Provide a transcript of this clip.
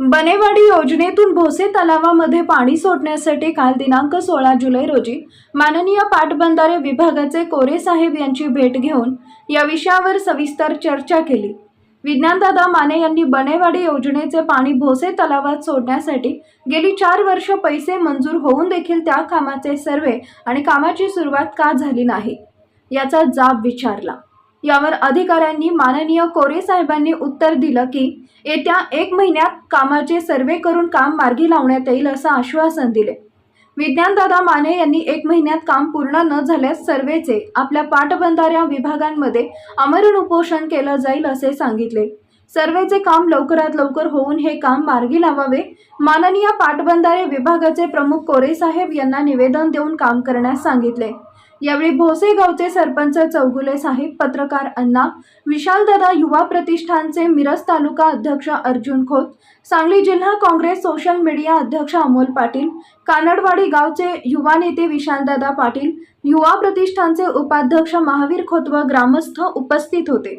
बनेवाडी योजनेतून भोसे तलावामध्ये पाणी सोडण्यासाठी काल दिनांक सोळा जुलै रोजी माननीय पाटबंधारे विभागाचे कोरे साहेब यांची भेट घेऊन या विषयावर सविस्तर चर्चा केली. विज्ञानदादा माने यांनी बनेवाडी योजनेचे पाणी भोसे तलावात सोडण्यासाठी गेली चार वर्ष पैसे मंजूर होऊन देखील त्या कामाचे सर्वे आणि कामाची सुरुवात का झाली नाही याचा जाब विचारला. यावर अधिकाऱ्यांनी माननीय कोरे साहेबांनी उत्तर दिलं की येत्या एक महिन्यात कामाचे सर्वे करून काम मार्गी लावण्यात येईल असं आश्वासन दिले. विज्ञानदादा माने यांनी एक महिन्यात काम पूर्ण न झाल्यास सर्वेचे आपल्या पाटबंधाऱ्या विभागांमध्ये आमरण उपोषण केलं जाईल असे सांगितले. सर्वेचे काम लवकरात लवकर होऊन हे काम मार्गी लावावे माननीय पाटबंधारे विभागाचे प्रमुख कोरे साहेब यांना निवेदन देऊन काम करण्यास सांगितले. यावेळी भोसे गावचे सरपंच चौगुले साहेब पत्रकार अण्णा विशालदादा युवा प्रतिष्ठानचे मिरज तालुका अध्यक्ष अर्जुन खोत सांगली जिल्हा काँग्रेस सोशल मीडिया अध्यक्ष अमोल पाटील कानडवाडी गावचे युवा नेते विशालदादा पाटील युवा प्रतिष्ठानचे उपाध्यक्ष महावीर खोत व ग्रामस्थ उपस्थित होते.